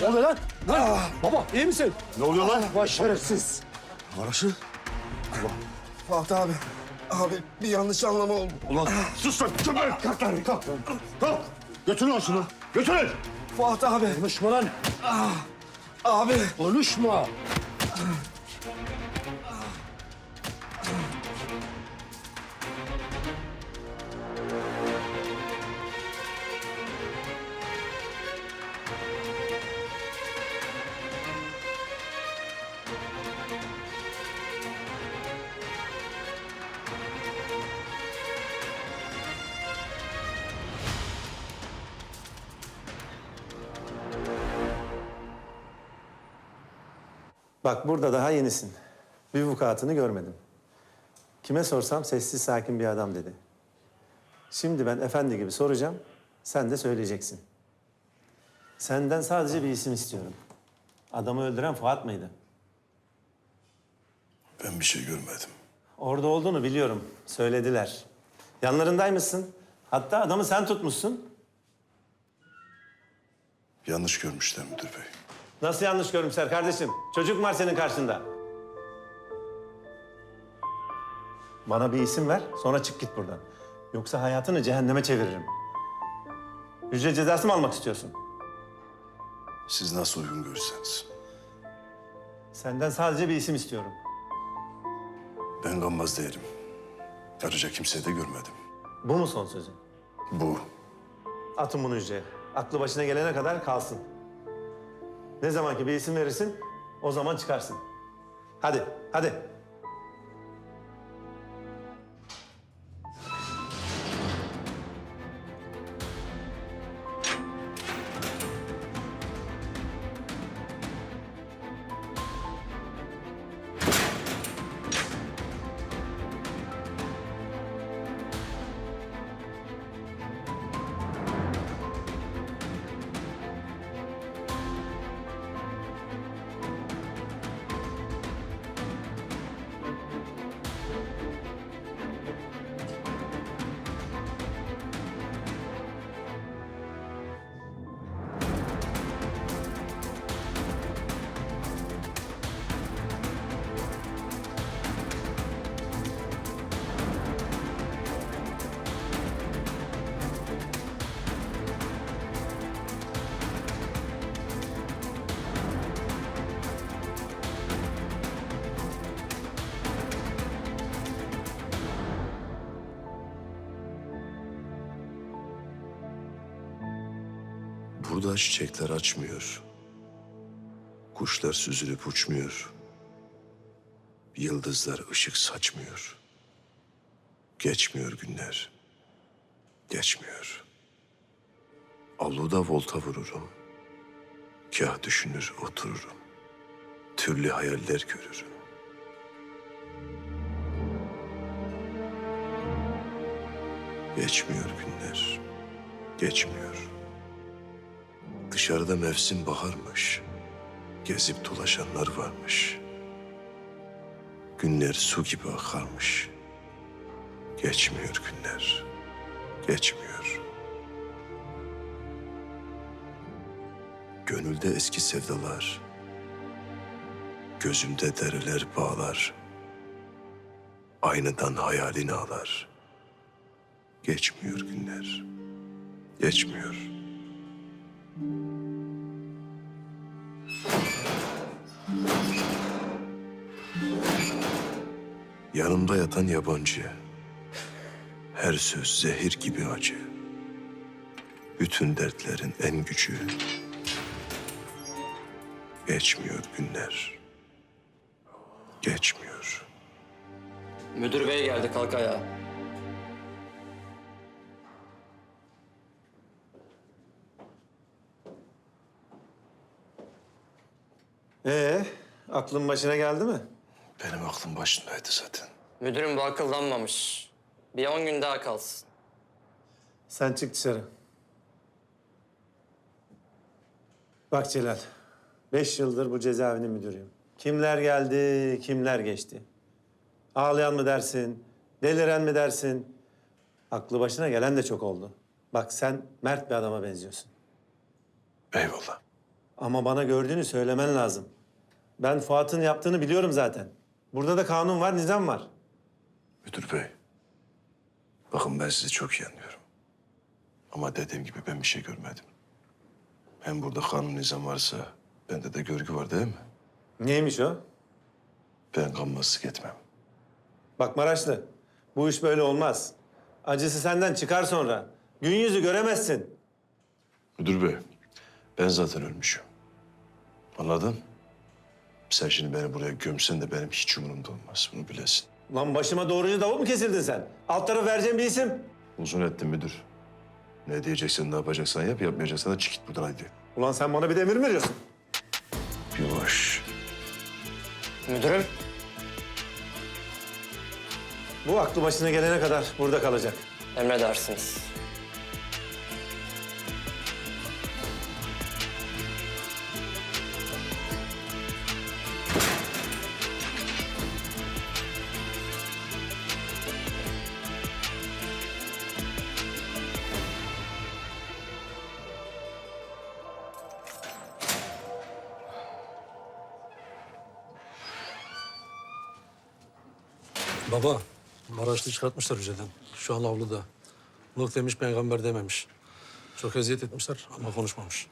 Ne oluyor lan? Lan! Baba iyi misin? Ne oluyor lan? Vay şerefsiz. Maraş'ı? Fatih abi. Abi bir yanlış anlama oldu. Ulan sus lan. Çömel. Kalk lan kalk. Kalk. Götürün lan şunu. Götürün. Fatih abi. Konuşma lan. Abi. Konuşma. Bak burada daha yenisin. Bir vukuatını görmedim. Kime sorsam sessiz sakin bir adam dedi. Şimdi ben efendi gibi soracağım, sen de söyleyeceksin. Senden sadece bir isim istiyorum. Adamı öldüren Fuat mıydı? Ben bir şey görmedim. Orada olduğunu biliyorum, söylediler. Yanlarındaymışsın. Hatta adamı sen tutmuşsun. Yanlış görmüşler müdür bey. Nasıl yanlış görmüşler kardeşim? Çocuk var senin karşında. Bana bir isim ver, sonra çık git buradan. Yoksa hayatını cehenneme çeviririm. Hücre cezası mı almak istiyorsun? Siz nasıl uygun görürseniz. Senden sadece bir isim istiyorum. Ben gammaz değilim. Ayrıca kimseyi de görmedim. Bu mu son sözün? Bu Atın bunu hücreye. Aklı başına gelene kadar kalsın. Ne zamanki bir isim verirsin, o zaman çıkarsın. Hadi, hadi. Burada çiçekler açmıyor. Kuşlar süzülüp uçmuyor. Yıldızlar ışık saçmıyor. Geçmiyor günler. Geçmiyor. Avluda volta vururum. Kah düşünür otururum. Türlü hayaller görürüm. Geçmiyor günler. Geçmiyor. Dışarıda mevsim baharmış. Gezip dolaşanlar varmış. Günler su gibi akarmış. Geçmiyor günler. Geçmiyor. Gönülde eski sevdalar. Gözümde dereler bağlar. Aynadan hayalini ağlar. Geçmiyor günler. Geçmiyor. Yanımda yatan yabancı. Her söz zehir gibi acı. Bütün dertlerin en gücü. Geçmiyor günler. Geçmiyor. Müdür bey geldi kalk ayağa. Ee, aklın başına geldi mi? Benim aklım başındaydı zaten. Müdürüm bu akıllanmamış. Bir on gün daha kalsın. Sen çık dışarı. Bak Celal, beş yıldır bu cezaevinin müdürüyüm. Kimler geldi, kimler geçti. Ağlayan mı dersin, deliren mi dersin? Aklı başına gelen de çok oldu. Bak sen mert bir adama benziyorsun. Eyvallah. Ama bana gördüğünü söylemen lazım. Ben Fuat'ın yaptığını biliyorum zaten. Burada da kanun var, nizam var. Müdür bey. Bakın ben sizi çok iyi anlıyorum. Ama dediğim gibi ben bir şey görmedim. Hem burada kanun nizam varsa bende de görgü var değil mi? Neymiş o? Ben kanmazlık etmem. Bak Maraşlı, bu iş böyle olmaz. Acısı senden çıkar sonra. Gün yüzü göremezsin. Müdür bey, ben zaten ölmüşüm. Anladın? Sen şimdi beni buraya gömsen de benim hiç umurumda olmaz. Bunu bilesin. Lan başıma doğrucu davul mu kesildin sen? Alt tarafı vereceğim bir isim. Uzun ettin müdür. Ne diyeceksen, ne yapacaksan yap, yapmayacaksan da çık git buradan hadi. Ulan sen bana bir de emir mi veriyorsun? Yavaş. Müdürüm. Bu aklı başına gelene kadar burada kalacak. Emredersiniz. Baba, Maraşlı çıkartmışlar hücreden. Şu an avluda. Nuh demiş, peygamber dememiş. Çok eziyet etmişler ama konuşmamış.